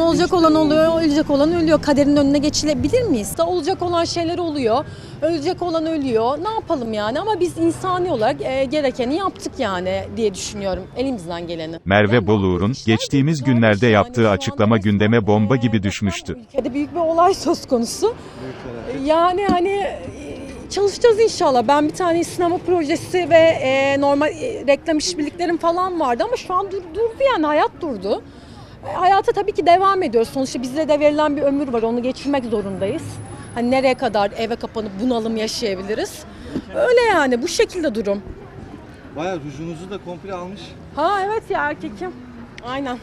Olacak olan oluyor, ölecek olan ölüyor. Kaderin önüne geçilebilir miyiz? Da olacak olan şeyler oluyor. Ölecek olan ölüyor. Ne yapalım yani? Ama biz insani olarak e, gerekeni yaptık yani diye düşünüyorum. Elimizden geleni. Merve Yani Boluğur'un, geçtiğimiz günlerde yani. yaptığı açıklama gündeme bomba gibi düşmüştü. Ülkede büyük bir olay söz konusu. Yani hani e, çalışacağız inşallah. Ben bir tane sinema projesi ve e, normal e, reklam işbirliklerim falan vardı ama şu an dur, durdu yani hayat durdu. Hayata tabii ki devam ediyoruz. Sonuçta bize de verilen bir ömür var. Onu geçirmek zorundayız. Hani nereye kadar eve kapanıp bunalım yaşayabiliriz? Öyle yani bu şekilde durum. Bayağı rujunuzu da komple almış. Ha evet ya erkekim. Aynen.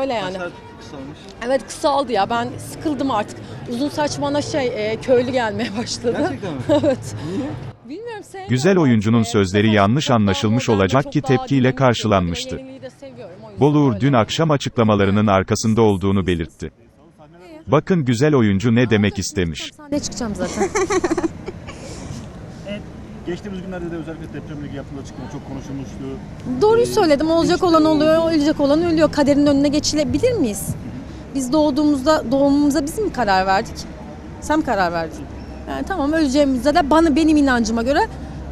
Öyle yani. Saçlar kısalmış. Evet kısaldı ya ben sıkıldım artık. Uzun saç bana şey e, köylü gelmeye başladı. Gerçekten mi? evet. Bilmiyorum sevmiyorum Güzel oyuncunun sözleri yanlış anlaşılmış olacak ki tepkiyle karşılanmıştı. Öyle. dün akşam açıklamalarının arkasında olduğunu belirtti. Bakın güzel oyuncu ne demek istemiş. Sahneye çıkacağım zaten. Evet, geçtiğimiz günlerde de özellikle depremle ilgili yapılan açıklama çok konuşulmuştu. Doğruyu söyledim. Olacak olan oluyor, ölecek olan ölüyor. Kaderin önüne geçilebilir miyiz? Biz doğduğumuzda, doğumumuza biz mi karar verdik? Sen mi karar verdin? Yani tamam öleceğimizde de bana benim inancıma göre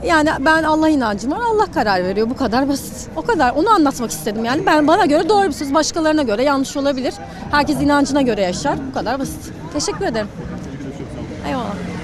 yani ben Allah inancım var. Allah karar veriyor. Bu kadar basit. O kadar. Onu anlatmak istedim yani. Ben bana göre doğru bir söz. Başkalarına göre yanlış olabilir. Herkes inancına göre yaşar. Bu kadar basit. Teşekkür ederim. Eyvallah.